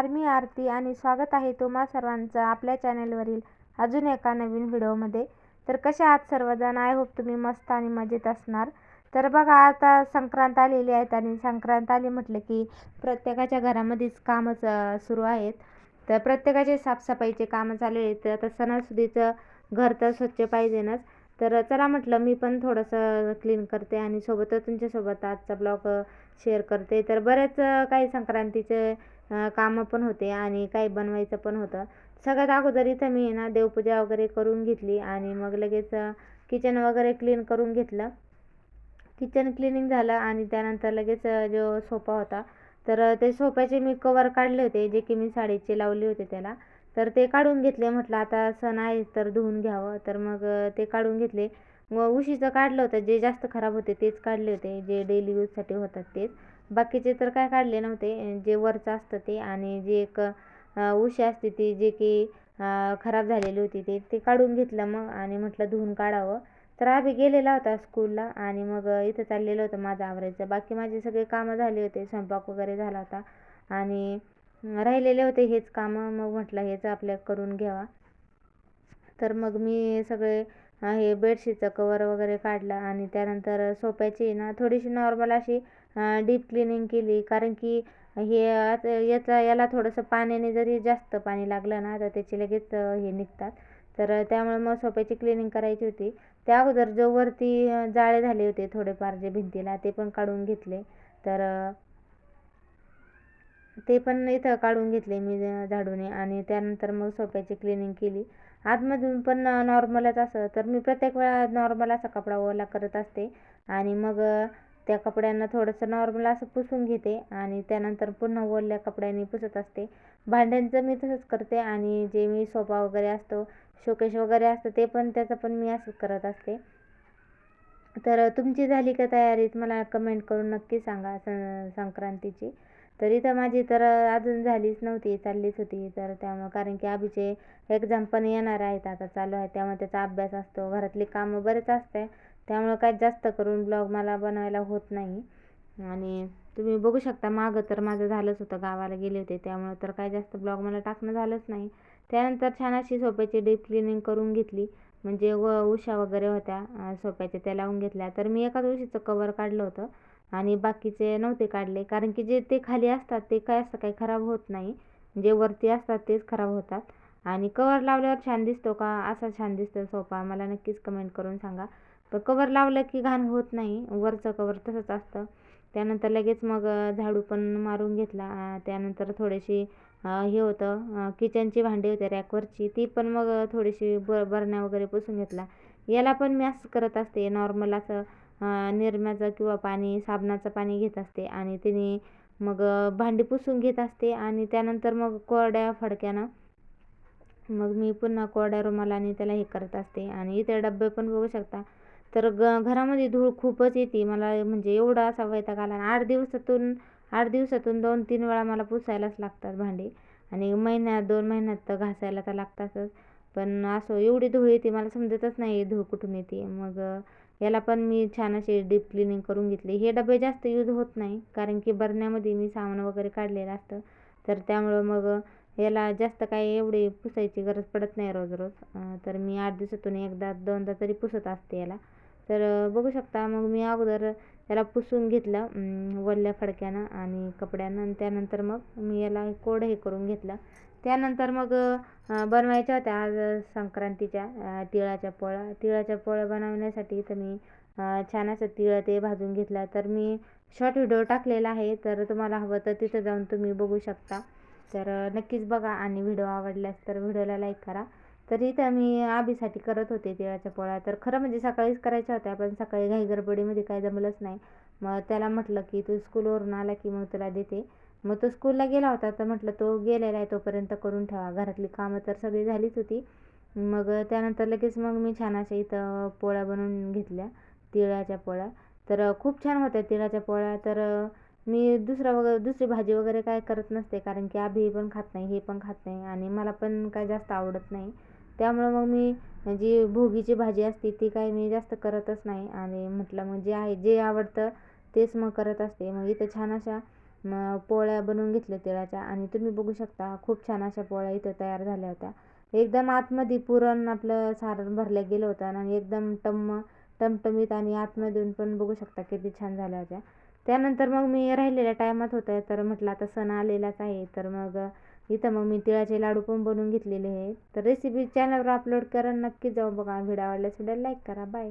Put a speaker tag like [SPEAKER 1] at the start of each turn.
[SPEAKER 1] नमस्कार मी आरती आणि स्वागत आहे तुम्हा सर्वांचं आपल्या चॅनलवरील अजून एका नवीन व्हिडिओमध्ये. तर कसे आहात सर्वजण? आय होप तुम्ही मस्त आणि मजेत असणार. तर बघा आता संक्रांत आलेली आहेत आणि संक्रांत आली म्हटलं की प्रत्येकाच्या घरामध्येच कामच सुरू आहेत. तर प्रत्येकाचे साफसफाईचे कामं चालू आहेत. आता सणासुदीचं घर तर स्वच्छ पाहिजेनच. तर चला म्हटलं मी पण थोडंसं क्लीन करते आणि सोबतच तुमच्यासोबत आजचा ब्लॉग शेअर करते. तर बरेच काही संक्रांतीचे कामं पण होते आणि काही बनवायचं पण होतं. सगळ्यात अगोदर इथं मी ना देवपूजा वगैरे करून घेतली आणि मग लगेच किचन वगैरे क्लीन करून घेतलं. किचन क्लिनिंग झालं आणि त्यानंतर लगेच जो सोफा होता तर ते सोफ्याचे मी कवर काढले होते जे की मी साडीचे लावले होते त्याला. तर ते काढून घेतले म्हटलं आता सण आहे तर धुवून घ्यावं. तर मग ते काढून घेतले. व उशीचं काढलं होतं जे जास्त खराब होते तेच काढले होते जे डेली यूजसाठी होतात तेच. बाकीचे तर काय काढले नव्हते. जे वरचं असतं ते आणि जे एक उशी असते ती जे की खराब झालेली होती ते ते काढून घेतलं मग आणि म्हटलं धुवून काढावं. तर आम्ही गेलेला होता स्कूलला आणि मग इथं चाललेलं होतं माझं आवरायचं. बाकी माझे सगळे कामं झाले होते स्वयंपाक वगैरे झाला होता आणि राहिलेले होते हेच कामं. मग म्हटलं हेच आपल्या करून घ्यावा. तर मग मी सगळे हे बेडशीटचं कवर वगैरे काढलं आणि त्यानंतर सोप्याची ना थोडीशी नॉर्मल अशी डीप क्लिनिंग केली. कारण की हे याचा याला थोडंसं पाण्याने जरी जास्त पाणी लागलं ना तर त्याचे लगेच हे निघतात. तर त्यामुळे मग सोप्याची क्लिनिंग करायची होती. त्या अगोदर जो वरती जाळे झाले होते थोडेफार जे भिंतीला ते पण काढून घेतले. तर ते पण इथं काढून घेतले मी झाडूने. आणि त्यानंतर मग सोप्याची क्लिनिंग केली. आतमधून पण नॉर्मलच असं. तर मी प्रत्येक वेळा नॉर्मल असा कपडा ओला करत असते. आणि मग त्या कपड्यांना थोडंसं नॉर्मल असं पुसून घेते. आणि त्यानंतर पुन्हा ओल्या कपड्यांनी पुसत असते. भांड्यांचं मी तसंच करते. आणि जे मी सोफा वगैरे असतो शोकेश वगैरे असतं ते पण त्याचं पण मी असंच करत असते. तर तुमची झाली का तयारीत? मला कमेंट करून नक्की सांगा सं संक्रांतीची. तर इथं माझी तर अजून झालीच नव्हती चाललीच होती. तर त्यामुळं कारण की अभिचे एक्झाम पण येणार आहेत आता चालू आहे त्यामुळे त्याचा अभ्यास असतो. घरातली कामं बरेच असते. त्यामुळं काय जास्त करून ब्लॉग मला बनवायला होत नाही. आणि तुम्ही बघू शकता मागं तर माझं झालंच होतं. गावाला गेले होते. त्यामुळं तर काय जास्त ब्लॉग मला टाकणं झालंच नाही. त्यानंतर छान अशी सोप्याची डीप क्लिनिंग करून घेतली. म्हणजे व उशा वगैरे होत्या सोप्याच्या त्या लावून घेतल्या. तर मी एकाच उशीचं कवर काढलं होतं. आणि बाकीचे नव्हते काढले. कारण की जे ते खाली असतात ते काय असतं काही खराब होत नाही. जे वरती असतात तेच खराब होतात. आणि कवर लावल्यावर छान दिसतो का? असा छान दिसतो सोफा. मला नक्कीच कमेंट करून सांगा. पण कवर लावलं की घाण होत नाही. वरचं कवर तसंच असतं. त्यानंतर लगेच मग झाडू पण मारून घेतला. त्यानंतर थोडीशी हे होतं किचनची भांडी होते रॅकवरची. ती पण मग थोडीशी ब बरण्या वगैरे पुसून घेतला याला पण मी असं करत असते. नॉर्मल असं निरम्याचं किंवा पाणी साबणाचं पाणी घेत असते आणि तिने मग भांडी पुसून घेत असते आणि त्यानंतर मग कोरड्या फडक्यानं मग मी पुन्हा कोरड्या रुमालाने त्याला हे करत असते आणि इतर डबे पण बघू शकता. तर ग घरामध्ये धूळ खूपच येते. मला म्हणजे एवढा असा वैताग आला आठ दिवसातून आठ दिवसातून दोन तीन वेळा मला पुसायलाच लागतात भांडी आणि महिन्यात दोन महिन्यात तर घासायला तर लागतातच. पण असं एवढी धूळ येते मला समजतच नाही धूळ कुठून येते. मग याला पण मी छान असे डीप क्लिनिंग करून घेतले. हे डबे जास्त यूज होत नाही कारण की बरण्यामध्ये मी सामान वगैरे काढलेलं असतं. तर त्यामुळं मग याला जास्त काही एवढी पुसायची गरज पडत नाही रोज रोज. तर मी आठ दिवसातून एकदा दोनदा तरी पुसत असते याला. तर बघू शकता मग मी अगोदर याला पुसून घेतलं वल्ल्या फडक्यानं आणि कपड्यानं. आणि त्यानंतर मग मी याला कोड हे करून घेतलं. त्यानंतर मग बनवायच्या होत्या आज संक्रांतीच्या तिळाच्या पोळ्या. तिळाच्या पोळ्या बनवण्यासाठी इथं मी छान असं तिळ ते भाजून घेतला. तर मी शॉर्ट व्हिडिओ टाकलेला आहे तर तुम्हाला हवं तर तिथं जाऊन तुम्ही बघू शकता. तर नक्कीच बघा आणि व्हिडिओ आवडल्यास तर व्हिडिओला लाईक करा. तर इथं मी आबीसाठी करत होते तिळाच्या पोळ्या. तर खरं म्हणजे सकाळीच करायच्या होत्या पण सकाळी घाई गडबडीमध्ये काय जमलंच नाही. मग त्याला म्हटलं की तू स्कूलवरून आला की मग तुला देते. मग तो स्कूलला गेला होता तर म्हटलं तो गेलेला आहे तोपर्यंत करून ठेवा. घरातली कामं तर सगळी झालीच होती. मग त्यानंतर लगेच मग मी छान अशा इथं पोळ्या बनवून घेतल्या तिळाच्या पोळ्या. तर खूप छान होत्या तिळाच्या पोळ्या. तर मी दुसरा वगैरे दुसरी भाजी वगैरे काय करत नसते कारण की आभी पण खात नाही हे पण खात नाही आणि मला पण काय जास्त आवडत नाही. त्यामुळं मग मी जी भोगीची भाजी असते ती काय मी जास्त करतच नाही. आणि म्हटलं मग जे आहे जे आवडतं तेच मग करत असते. मग इथं छान अशा मग पोळ्या बनवून घेतल्या तिळाच्या. आणि तुम्ही बघू शकता खूप छान अशा पोळ्या इथं तयार झाल्या होत्या. एकदम आतमध्ये पुरण आपलं सारण भरलं गेलं होतं. आणि एकदम टम्म टमटमीत आणि आतमधून पण बघू शकता किती छान झाल्या होत्या. त्यानंतर मग मी राहिलेल्या टायमात होतं. तर म्हटलं आता सण आलेलाच आहे. तर मग इथं मग मी तिळाचे लाडू पण बनवून घेतलेले आहे तर रेसिपी चॅनलवर अपलोड करा. नक्की जाऊ बघा. व्हिडिओ आवडल्यास व्हिडिओ लाईक करा. बाय